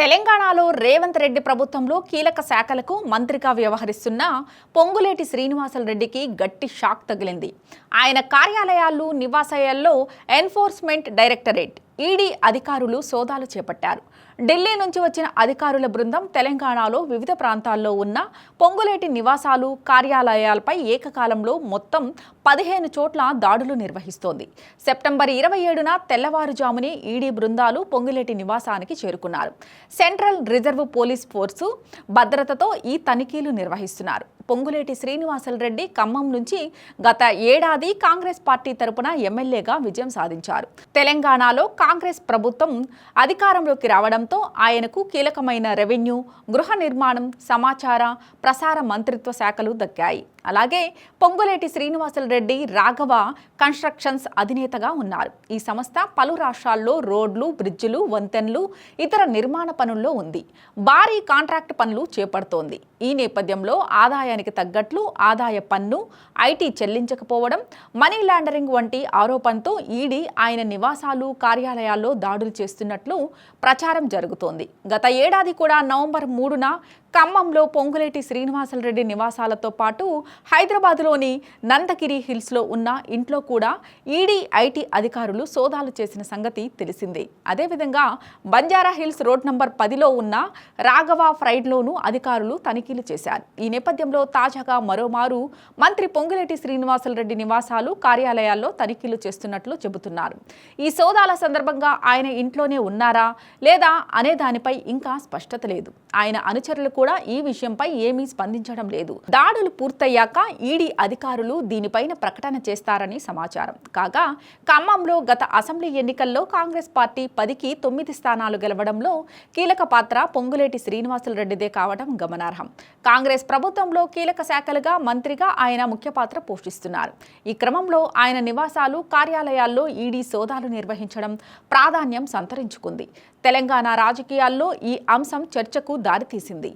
తెలంగాణలో రేవంత్ రెడ్డి ప్రభుత్వంలో కీలక శాఖలకు మంత్రిగా వ్యవహరిస్తున్న పొంగులేటి శ్రీనివాసల్ రెడ్డికి గట్టి షాక్ తగిలింది. ఆయన కార్యాలయాలు నివాసాయాల్లో ఎన్ఫోర్స్మెంట్ డైరెక్టరేట్. ఈడీ అధికారులు సోదాలు చేపట్టారు. ఢిల్లీ నుంచి వచ్చిన అధికారుల బృందం తెలంగాణలో వివిధ ప్రాంతాల్లో ఉన్న పొంగులేటి నివాసాలు కార్యాలయాలపై ఏకకాలంలో మొత్తం పదిహేను చోట్ల దాడులు నిర్వహిస్తోంది. సెప్టెంబర్ ఇరవై ఏడున తెల్లవారుజామునే ఈడీ బృందాలు పొంగులేటి నివాసానికి చేరుకున్నారు. సెంట్రల్ రిజర్వ్ పోలీస్ ఫోర్సు భద్రతతో ఈ తనిఖీలు నిర్వహిస్తున్నారు. పొంగులేటి శ్రీనివాసల్ రెడ్డి ఖమ్మం నుంచి గత ఏడాది కాంగ్రెస్ పార్టీ తరపున ఎమ్మెల్యేగా విజయం సాధించారు. తెలంగాణలో కాంగ్రెస్ ప్రభుత్వం అధికారంలోకి రావడంతో ఆయనకు కీలకమైన రెవెన్యూ గృహ నిర్మాణం సమాచార ప్రసార మంత్రిత్వ శాఖలు దక్కాయి. అలాగే పొంగులేటి శ్రీనివాసల్ రెడ్డి రాఘవ కన్స్ట్రక్షన్స్ అధినేతగా ఉన్నారు. ఈ సంస్థ పలు రాష్ట్రాల్లో రోడ్లు బ్రిడ్జిలు వంతెనలు ఇతర నిర్మాణ పనుల్లో ఉంది. భారీ కాంట్రాక్ట్ పనులు చేపడుతోంది. ఈ నేపథ్యంలో ఆదాయానికి తగ్గట్లు ఆదాయ పన్ను ఐటీ చెల్లించకపోవడం మనీ లాండరింగ్ వంటి ఆరోపణతో ఈడీ ఆయన నివాసాలు కార్యాలయాల్లో దాడులు చేస్తున్నట్లు ప్రచారం జరుగుతోంది. గత ఏడాది కూడా నవంబర్ మూడున ఖమ్మంలో పొంగులేటి శ్రీనివాసలరెడ్డి నివాసాలతో పాటు హైదరాబాద్లోని నందగిరి హిల్స్లో ఉన్న ఇంట్లో కూడా ఈడీ ఐటీ అధికారులు సోదాలు చేసిన సంగతి తెలిసిందే. అదేవిధంగా బంజారా హిల్స్ రోడ్ నంబర్ పదిలో ఉన్న రాఘవ ఫ్రైడ్లోనూ అధికారులు తనిఖీలు చేశారు. ఈ నేపథ్యంలో తాజాగా మరోమారు మంత్రి పొంగులేటి శ్రీనివాసలరెడ్డి నివాసాలు కార్యాలయాల్లో తనిఖీలు చేస్తున్నట్లు చెబుతున్నారు. ఈ సోదాల సందర్భంగా ఆయన ఇంట్లోనే ఉన్నారా లేదా అనే దానిపై ఇంకా స్పష్టత లేదు. ఆయన అనుచరులు కూడా ఈ విషయంపై ఏమీ స్పందించడం లేదు. దాడులు పూర్తయ్యాక ఈడీ అధికారులు దీనిపైన ప్రకటన చేస్తారని సమాచారం. కాగా ఖమ్మంలో గత అసెంబ్లీ ఎన్నికల్లో కాంగ్రెస్ పార్టీ పదికి తొమ్మిది స్థానాలు గెలవడంలో కీలక పాత్ర పొంగులేటి శ్రీనివాసులరెడ్డిదే కావడం గమనార్హం. కాంగ్రెస్ ప్రభుత్వంలో కీలక శాఖలుగా మంత్రిగా ఆయన ముఖ్య పాత్ర పోషిస్తున్నారు. ఈ క్రమంలో ఆయన నివాసాలు కార్యాలయాల్లో ఈడీ సోదాలు నిర్వహించడం ప్రాధాన్యం సంతరించుకుంది. తెలంగాణ రాజకీయాల్లో ఈ అంశం చర్చకు దారితీసింది